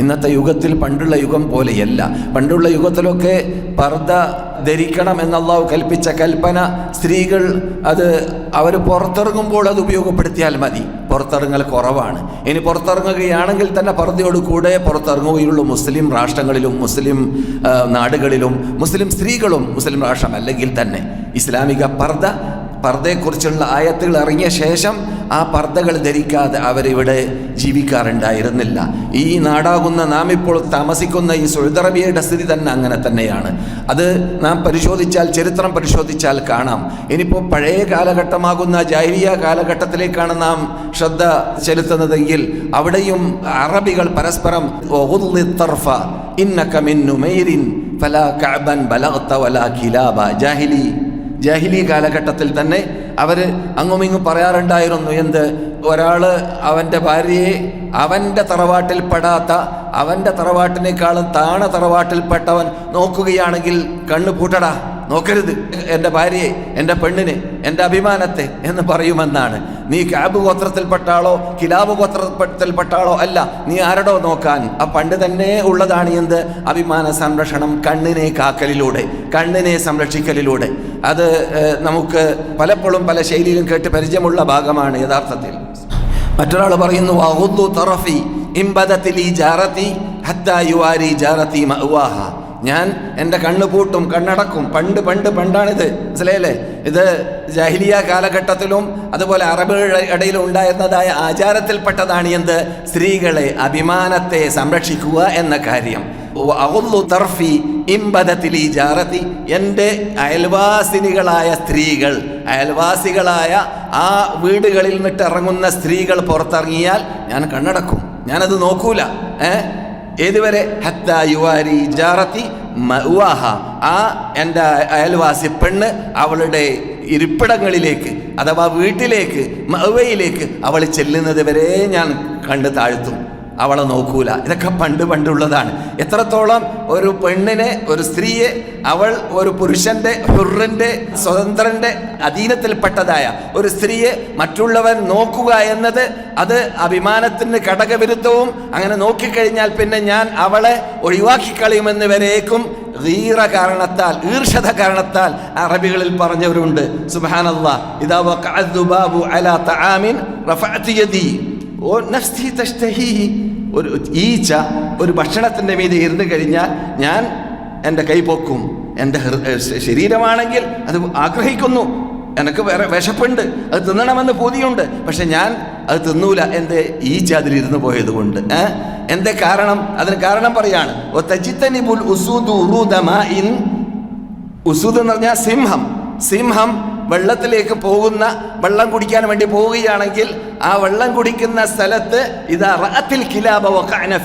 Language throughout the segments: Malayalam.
ഇന്നത്തെ യുഗത്തിൽ പണ്ടുള്ള യുഗം പോലെയല്ല. പണ്ടുള്ള യുഗത്തിലൊക്കെ പർദ്ദ ധരിക്കണം എന്നുള്ള കൽപ്പിച്ച കൽപ്പന സ്ത്രീകൾ അത് അവർ പുറത്തിറങ്ങുമ്പോൾ അത് ഉപയോഗപ്പെടുത്തിയാൽ മതി. പുറത്തിറങ്ങൽ കുറവാണ്. ഇനി പുറത്തിറങ്ങുകയാണെങ്കിൽ തന്നെ പർദ്ദയോട് കൂടെ പുറത്തിറങ്ങുകയുള്ളൂ. മുസ്ലിം രാഷ്ട്രങ്ങളിലും മുസ്ലിം നാടുകളിലും മുസ്ലിം സ്ത്രീകളും മുസ്ലിം രാഷ്ട്രം അല്ലെങ്കിൽ തന്നെ. ഇസ്ലാമിക പർദ്ദ പർദ്ദയെക്കുറിച്ചുള്ള ആയത്തുകൾ ഇറങ്ങിയ ശേഷം ആ പർദ്ദകൾ ധരിക്കാതെ അവരിവിടെ ജീവിക്കാറുണ്ടായിരുന്നില്ല. ഈ നാടാകുന്ന നാം ഇപ്പോൾ താമസിക്കുന്ന ഈ സൗദി അറേബ്യയുടെ സ്ഥിതി തന്നെ അങ്ങനെ തന്നെയാണ്. അത് നാം പരിശോധിച്ചാൽ ചരിത്രം പരിശോധിച്ചാൽ കാണാം. ഇനിയിപ്പോൾ പഴയ കാലഘട്ടമാകുന്ന ജൈവിയ കാലഘട്ടത്തിലേക്കാണ് നാം ശ്രദ്ധ ചെലുത്തുന്നതെങ്കിൽ അവിടെയും അറബികൾ പരസ്പരം "ഒഗുദ്ദി തർഫ ഇന്നക മിൻ നുമൈരിൻ ഫലാ കഅബൻ ബലഗ്ത വലാ കിലാബ ജാഹിലി ജാഹിലി കാലഘട്ടത്തിൽ തന്നെ അവർ അങ്ങും ഇങ്ങും പറയാറുണ്ടായിരുന്നു എന്ത്? ഒരാൾ അവന്റെ ഭാര്യയെ അവന്റെ തറവാട്ടിൽ പെടാത്ത അവന്റെ തറവാട്ടിനേക്കാളും താണ തറവാട്ടിൽപ്പെട്ടവൻ നോക്കുകയാണെങ്കിൽ കണ്ണു പൂട്ടടാ നോക്കരുത്. എന്റെ ഭാര്യയെ എന്റെ പെണ്ണിനെ എന്റെ അഭിമാനത്തെ എന്ന് പറയുമെന്നാണ്. നീ ക്യാബ് ഗോത്രത്തിൽപ്പെട്ടാളോ കിലാബ് ഗോത്രത്തിൽപ്പെട്ടാളോ അല്ല നീ ആരടോ നോക്കാൻ? ആ പണ്ട് തന്നെ ഉള്ളതാണ് എന്ത്? അഭിമാന സംരക്ഷണം കണ്ണിനെ കാക്കലിലൂടെ കണ്ണിനെ സംരക്ഷിക്കലിലൂടെ. അത് നമുക്ക് പലപ്പോഴും പല ശൈലിയിലും കേട്ട് പരിചയമുള്ള ഭാഗമാണ് യഥാർത്ഥത്തിൽ. മറ്റൊരാൾ പറയുന്നു അഹുദു തറഫി ഇംബദത്തിൽ ഈ ജാറത്തി ഹത്തായുവാരി ജാറത്തി മഹുവാഹ ഞാൻ എന്റെ കണ്ണ് പൂട്ടും കണ്ണടക്കും. പണ്ട് പണ്ട് പണ്ടാണിത്. മനസ്സിലായല്ലേ? ഇത് ജാഹിലിയ കാലഘട്ടത്തിലും അതുപോലെ അറബുകളുടെ ഇടയിലും ഉണ്ടായിരുന്നതായ ആചാരത്തിൽപ്പെട്ടതാണ് എന്ത്? സ്ത്രീകളെ അഭിമാനത്തെ സംരക്ഷിക്കുക എന്ന കാര്യം. തർഫി ഈ ജാറത്തി എന്റെ അയൽവാസിനികളായ സ്ത്രീകൾ അയൽവാസികളായ ആ വീടുകളിൽ നിന്നിട്ട് ഇറങ്ങുന്ന സ്ത്രീകൾ പുറത്തിറങ്ങിയാൽ ഞാൻ കണ്ണടക്കും. ഞാനത് നോക്കൂല. ഏ? ഏതുവരെ? ഹത്ത യുവാരി ജാറത്തി മഅ്വാഹ. ആ എന്റെ അയൽവാസി പെണ്ണ് അവളുടെ ഇരിപ്പിടങ്ങളിലേക്ക് അഥവാ വീട്ടിലേക്ക് മഹുവയിലേക്ക് അവൾ ചെല്ലുന്നത് വരെ ഞാൻ കണ്ട് താഴ്ത്തും. അവളെ നോക്കൂല. ഇതൊക്കെ പണ്ട് പണ്ടുള്ളതാണ്. എത്രത്തോളം ഒരു പെണ്ണിനെ ഒരു സ്ത്രീയെ അവൾ ഒരു പുരുഷന്റെ ഹുറിന്റെ സ്വതന്ത്രന്റെ അധീനത്തിൽപ്പെട്ടതായ ഒരു സ്ത്രീയെ മറ്റുള്ളവൻ നോക്കുക എന്നത് അത് അഭിമാനത്തിന് ഘടകവിരുദ്ധവും അങ്ങനെ നോക്കിക്കഴിഞ്ഞാൽ പിന്നെ ഞാൻ അവളെ ഒഴിവാക്കി കളയുമെന്ന് വരേക്കും. ീറ കാരണത്താൽ ഈർഷത കാരണത്താൽ അറബികളിൽ പറഞ്ഞവരുണ്ട്. സുബ്ഹാനല്ലാ ഇദാ ഓ നഫ്സി തഷ്തഹീഹി ഒരു ഈച്ച ഒരു ഭക്ഷണത്തിന്റെ മീതെ ഇരുന്ന് കഴിഞ്ഞാൽ ഞാൻ എന്റെ കൈ പൊക്കും. എന്റെ ശരീരമാണെങ്കിൽ അത് ആഗ്രഹിക്കുന്നു. എനിക്ക് വേറെ വിശപ്പുണ്ട്. അത് തിന്നണമെന്ന് പൂതിയുണ്ട്. പക്ഷെ ഞാൻ അത് തിന്നൂല. എന്റെ ഈച്ച അതിലിരുന്ന് പോയത് കൊണ്ട്. എന്തേ കാരണം? അതിന് കാരണം പറയാണ്. "ഒ തജിത്തനിബുൽ ഉസൂദു ഉറൂദ മാഇൻ. ഉസൂദ് എന്ന് പറഞ്ഞാൽ സിംഹം. സിംഹം വെള്ളത്തിലേക്ക് പോകുന്ന വെള്ളം കുടിക്കാൻ വേണ്ടി പോവുകയാണെങ്കിൽ ആ വെള്ളം കുടിക്കുന്ന സ്ഥലത്ത് ഇത് റഅത്തിൽ കിലാബ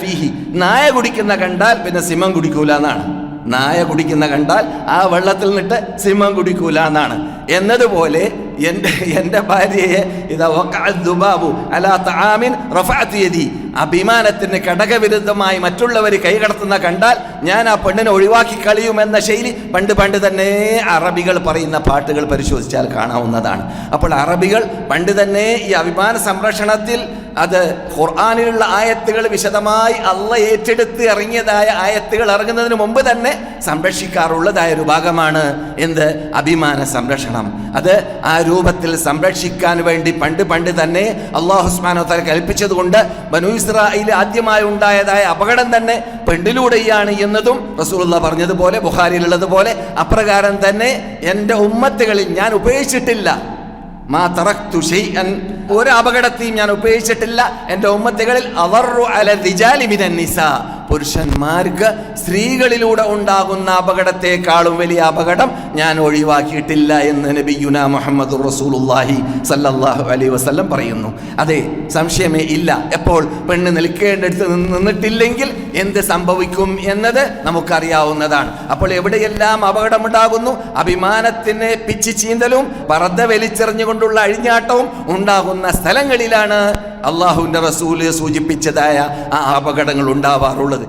ഫീഹി. നായ കുടിക്കുന്ന കണ്ടാൽ പിന്നെ സിംഹം കുടിക്കൂല എന്നാണ് നായ കുടിക്കുന്ന കണ്ടാൽ ആ വെള്ളത്തിൽ നിന്നിട്ട് സിംഹം കുടിക്കൂല എന്നാണ് എന്നതുപോലെ എന്റെ എന്റെ ഭാര്യയെ ഇതാ വഖഅ ദുബാബു അലാ തആമിൻ റഫഅതു യദി. അഭിമാനത്തിന് ഘടകവിരുദ്ധമായി മറ്റുള്ളവർ കൈകടത്തുന്ന കണ്ടാൽ ഞാൻ ആ പെണ്ണിനെ ഒഴിവാക്കി കളിയുമെന്ന ശൈലി പണ്ട് പണ്ട് തന്നെ അറബികൾ പറയുന്ന പാട്ടുകൾ പരിശോധിച്ചാൽ കാണാവുന്നതാണ്. അപ്പോൾ അറബികൾ പണ്ട് തന്നെ ഈ അഭിമാന സംരക്ഷണത്തിൽ അത് ഖുർആാനിലുള്ള ആയത്തുകൾ വിശദമായി അള്ള ഏറ്റെടുത്ത് ഇറങ്ങിയതായ ആയത്തുകൾ ഇറങ്ങുന്നതിന് മുമ്പ് തന്നെ സംരക്ഷിക്കാറുള്ളതായ ഒരു ഭാഗമാണ് എന്ത്? അഭിമാന സംരക്ഷണം. അത് ആ രൂപത്തിൽ സംരക്ഷിക്കാൻ വേണ്ടി പണ്ട് പണ്ട് തന്നെ അള്ളാഹുസ്മാനോ തല കൽപ്പിച്ചതുകൊണ്ട് ബനു ഇസ്രായേൽ ആദ്യമായി ഉണ്ടായതായ അപകടം തന്നെ പെണ്ണിലൂടെയാണ് എന്നതും റസൂലുള്ള പറഞ്ഞതുപോലെ ബുഹാരിയിലുള്ളതുപോലെ അപ്രകാരം തന്നെ എന്റെ ഉമ്മത്തുകളിൽ ഞാൻ ഉപേക്ഷിച്ചിട്ടില്ല. മാ തറക്തു ഷൈഅൻ ഒരു അപകടത്തെയും ഞാൻ ഉപേക്ഷിച്ചിട്ടില്ല എന്റെ ഉമ്മത്തുകളിൽ അവർ അല റിജാലി മിനൻ നിസാ. പുരുഷന്മാർക്ക് സ്ത്രീകളിലൂടെ ഉണ്ടാകുന്ന അപകടത്തെക്കാളും വലിയ അപകടം ഞാൻ ഒഴിവാക്കിയിട്ടില്ല എന്ന് നബിയുന മുഹമ്മദ് റസൂലുള്ളാഹി സല്ലല്ലാഹു അലൈ വസല്ലം പറയുന്നു. അതെ സംശയമേ ഇല്ല. എപ്പോൾ? പെണ്ണ് നിൽക്കേണ്ടടുത്ത് നിന്ന് നിന്നിട്ടില്ലെങ്കിൽ എന്ത് സംഭവിക്കും എന്നത് നമുക്കറിയാവുന്നതാണ്. അപ്പോൾ എവിടെയെല്ലാം അപകടമുണ്ടാകുന്നു? അഭിമാനത്തിന് പിച്ചി ചീന്തലും പറത വലിച്ചെറിഞ്ഞുകൊണ്ടുള്ള അഴിഞ്ഞാട്ടവും ഉണ്ടാകുന്ന സ്ഥലങ്ങളിലാണ് അള്ളാഹുവിന്റെ റസൂൽ സൂചിപ്പിച്ചതായ ആ അപകടങ്ങൾ ഉണ്ടാവാറുള്ളത്.